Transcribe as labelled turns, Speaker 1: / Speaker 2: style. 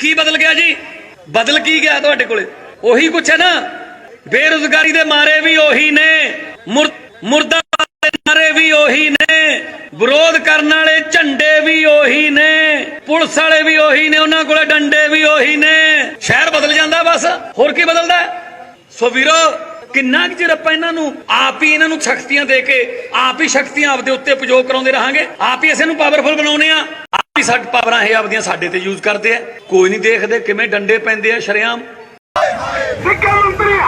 Speaker 1: ਕੀ ਬਦਲ ਗਿਆ ਜੀ? ਬਦਲ ਕੀ ਗਿਆ ਤੁਹਾਡੇ ਕੋਲੇ? ਉਹੀ ਕੁਛ ਹੈ ਨਾ? ਬੇਰੁਜ਼ਗਾਰੀ ਦੇ ਮਾਰੇ ਵੀ ਉਹੀ ਨੇ, ਮੁਰ- ਦੇ ਨਾਰੇ ਵੀ ਉਹੀ ਨੇ, ਵਿਰੋਧ ਕਰਨ ਵਾਲੇ ਝੰਡੇ ਵੀ ਉਹੀ ਨੇ, ਪੁਲਿਸ ਵਾਲੇ ਵੀ ਉਹੀ ਨੇ, ਉਹਨਾਂ ਕੋਲੇ ਡੰਡੇ ਵੀ ਉਹੀ ਨੇ। ਸ਼ਹਿਰ ਬਦਲ ਜਾਂਦਾ ਬਸ। ਹੋਰ ਕੀ ਬਦਲਦਾ? ਸੋ ਵੀਰੋ, ਕਿੰਨਾ ਕੁ ਚਿਰ ਆਪਾਂ ਇਹਨਾਂ ਨੂੰ ਆਪ ਹੀ ਇਹਨਾਂ ਨੂੰ ਸ਼ਕਤੀਆਂ ਦੇ ਕੇ, ਆਪ ਹੀ ਸ਼ਕਤੀਆਂ ਆਪਦੇ ਉੱਤੇ ਪ੍ਰਯੋਗ ਕਰਾਉਂਦੇ ਰਹਾਂਗੇ? ਆਪ ਹੀ ਇਸੇ ਨੂੰ ਪਾਵਰਫੁਲ ਬਣਾਉਨੇ ਆ ਆਪ ਹੀ ਪਾਵਰਾਂ ਇਹ ਆਪਦੀਆਂ ਸਾਡੇ ਤੇ ਯੂਜ਼ ਕਰਦੇ ਆ। ਕੋਈ ਨਹੀਂ ਦੇਖਦੇ ਕਿਵੇਂ ਡੰਡੇ ਪੈਂਦੇ ਆ, ਸ਼ਰੇਆਮ।
Speaker 2: ਸਿੱਖਿਆ ਮੰਤਰੀ